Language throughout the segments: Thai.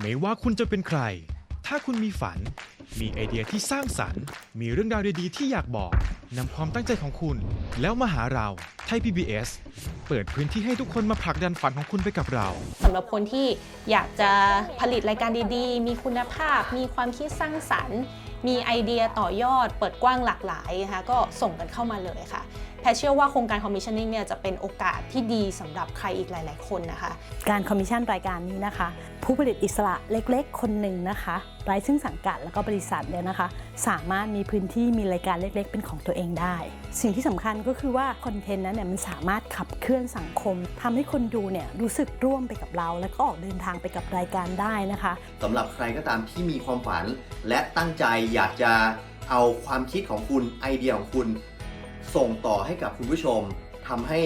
ไม่ว่าคุณจะเป็นใคร ถ้าคุณมีฝัน มีไอเดียที่สร้างสรรค์ มีเรื่องราวดีๆที่อยากบอกนำความตั้งใจของคุณ แล้วมาหาเราไทย PBS เปิดพื้นที่ให้ทุกคนมาผลักดันฝันของคุณไปกับเรา สำหรับคนที่อยากจะผลิตรายการดีๆ มีคุณภาพ มีความคิดสร้างสรรค์ มีไอเดียต่อยอด เปิดกว้างหลากหลายนะคะก็ส่งกันเข้ามาเลยค่ะ แพทย์เชื่อว่าโครงการ commissioning เนี่ยจะเป็นโอกาสที่ดีสำหรับใครอีกหลาย ๆ คนนะคะ การคอมมิชชั่นรายการนี้นะคะ ผู้ผลิตอิสระเล็กๆ คนหนึ่งนะคะไร้ซึ่งสังกัดแล้วก็บริษัทเนี่ยนะคะ สามารถมีพื้นที่มีรายการเล็ก ๆ เป็นของตัวเองได้ สิ่งที่สำคัญก็คือว่าคอนเทนต์นั้นเนี่ยมันสามารถขับเคลื่อนสังคมทำให้คนดูเนี่ยรู้สึกร่วมไปกับเรา แล้วก็ออกเดินทางไปกับรายการได้นะคะสำหรับใครก็ตามที่มีความฝัน และตั้งใจอยากจะเอาความคิดของคุณไอเดียของคุณ ส่งต่อให้กับคุณผู้ชม ทำให้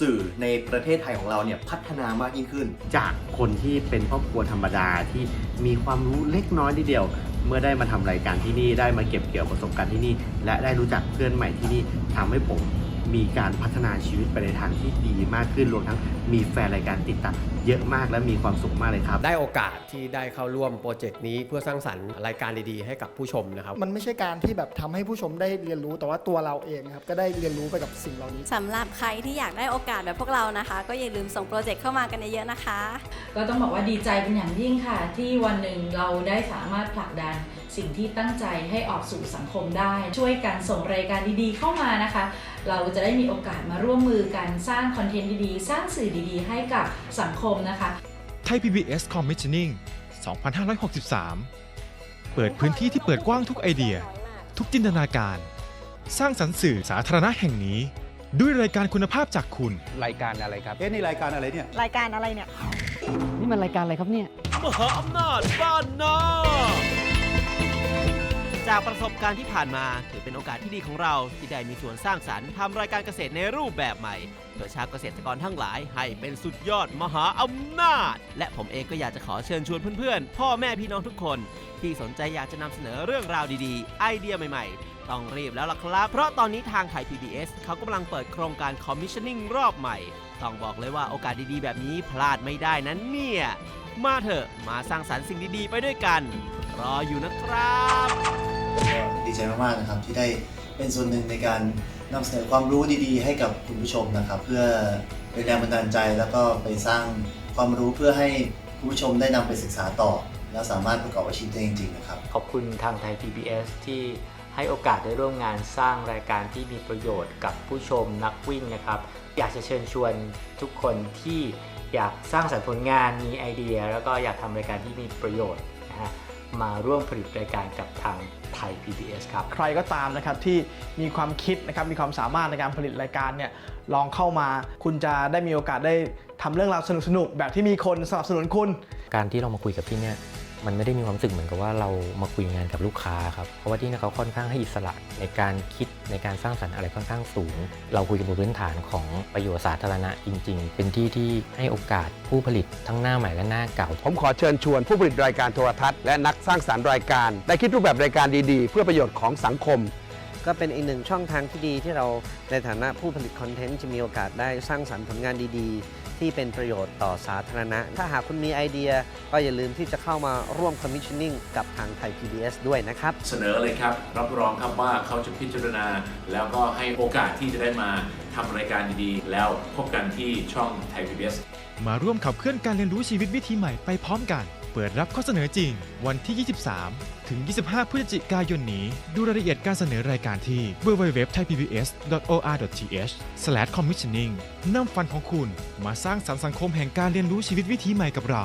สื่อในประเทศไทยของเราเนี่ยพัฒนามากยิ่งขึ้น จากคนที่เป็นครอบครัวธรรมดาที่มีความรู้เล็กน้อยนิดเดียว เมื่อได้มาทำรายการที่นี่ได้มาเก็บเกี่ยวประสบการณ์ที่นี่ และได้รู้จักเพื่อนใหม่ที่นี่ทำให้ผม มีการพัฒนาชีวิตไปในทางที่ดีมากขึ้นรวมทั้งมีแฟนรายการติดตามเยอะมากและมีความสุขมากเลยครับ ได้โอกาสที่ได้เข้าร่วมโปรเจกต์นี้เพื่อสร้างสรรค์รายการดีๆ ให้กับผู้ชมนะครับ มันไม่ใช่การที่แบบทำให้ผู้ชมได้เรียนรู้แต่ว่าตัวเราเองนะครับก็ได้เรียนรู้ไปกับสิ่งเหล่านี้ สำหรับใครที่อยากได้โอกาสแบบพวกเรานะคะ ก็อย่าลืมส่งโปรเจกต์เข้ามากันเยอะๆนะคะ ก็ต้องบอกว่าดีใจเป็นอย่างยิ่งค่ะ ที่วันหนึ่งเราได้สามารถผลักดัน สิ่งที่ตั้งใจให้ออกสู่สังคมได้ ช่วยกันส่งรายการดีๆเข้ามานะคะ เราจะได้มีโอกาสมาร่วมมือกันสร้างคอนเทนต์ดีๆ สร้างสื่อดีๆ ให้กับสังคมนะคะไทย PBS Commissioning 2563 เปิดพื้นที่ที่เปิดกว้างทุกไอเดีย ทุกจินตนาการ สร้างสรรค์สื่อสาธารณะแห่งนี้ ด้วยรายการคุณภาพจากคุณ รายการอะไรครับ เอ๊ะนี่รายการอะไรเนี่ย รายการอะไรเนี่ย นี่มันรายการอะไรครับเนี่ย มหาอำนาจบ้านนา จากประสบการณ์ที่ผ่านมา ถือเป็นโอกาสที่ดีของเรา ที่ได้มีส่วนสร้างสรรค์ทำรายการเกษตรในรูปแบบใหม่เพื่อชาวเกษตรกรทั้งหลาย ให้เป็นสุดยอดมหาอำนาจ และผมเองก็อยากจะขอเชิญชวนเพื่อนๆ พ่อแม่พี่น้องทุกคน ที่สนใจอยากจะนำเสนอเรื่องราวดีๆ ไอเดียใหม่ๆ ต้องรีบแล้วล่ะครับ เพราะตอนนี้ทางไทย PBS เขากำลังเปิดโครงการ Commissioning รอบใหม่ ต้องบอกเลยว่าโอกาสดีๆ แบบนี้พลาดไม่ได้นั้นเนี่ยมาเถอะมาสร้างสรรค์สิ่งดีๆ ไปด้วยกัน รออยู่นะครับ ก็ดีใจมากๆนะครับที่ได้เป็นส่วนหนึ่งในการนำเสนอความรู้ดีๆ ให้กับคุณผู้ชมนะครับ เพื่อเป็นแรงบันดาลใจแล้วก็ไปสร้างความรู้เพื่อให้คุณผู้ชมได้นำไปศึกษาต่อ และสามารถประกอบอาชีพได้จริงๆนะครับ ขอบคุณทางไทย PBS ที่ให้โอกาสได้ร่วมงานสร้างรายการที่มีประโยชน์กับผู้ชมนักวิ่งนะครับ อยากจะเชิญชวนทุกคนที่อยากสร้างสรรค์ผลงานมีไอเดีย แล้วก็อยากทำรายการที่มีประโยชน์นะฮะ มาร่วมผลิตรายการกับทางไทย PBS ครับ ใครก็ตามนะครับที่มีความคิดนะครับมีความสามารถในการผลิตรายการเนี่ยลองเข้ามา คุณจะได้มีโอกาสได้ทำเรื่องราวสนุกๆแบบที่มีคนสนับสนุนคุณ การที่เรามาคุยกับที่เนี่ย มันไม่ได้มีความรู้สึกเหมือนกับว่าเรามาคุยงานกับลูกค้าครับ เพราะว่าที่เนี่ยเขาค่อนข้างให้อิสระในการคิดในการสร้างสรรค์อะไรค่อนข้างสูง เราคุยกันบนพื้นฐานของประโยชน์สาธารณะจริง ๆ เป็นที่ที่ให้โอกาสผู้ผลิตทั้งหน้าใหม่และหน้าเก่า ผมขอเชิญชวนผู้ผลิตรายการโทรทัศน์และนักสร้างสารรค์รายการ ได้คิดรูปแบบรายการดีๆ เพื่อประโยชน์ของสังคม ก็เป็นอีกหนึ่งช่องทางที่ดีที่เราในฐานะผู้ผลิตคอนเทนต์จะมีโอกาสได้สร้างสรรค์ผลงานดีๆ ที่เป็นประโยชน์ต่อสาธารณะ ถ้าหากคุณมีไอเดียก็อย่าลืมที่จะเข้ามาร่วม commissioning กับทางไทย PBS ด้วยนะครับ เสนอเลยครับ รับรองครับว่าเขาจะพิจารณา แล้วก็ให้โอกาสที่จะได้มาทำรายการดีๆ แล้วพบกันที่ช่องไทย PBS มาร่วมขับเคลื่อนการเรียนรู้ชีวิตวิธีใหม่ไปพร้อมกัน เปิดรับข้อเสนอจริง วันที่ 23 ถึง 25 พฤศจิกายนนี้ ดูรายละเอียดการเสนอรายการที่ www.thaipbs.or.th/commissioning นำฟันของคุณมาสร้างสรรค์สังคมแห่งการเรียนรู้ชีวิตวิธีใหม่กับเรา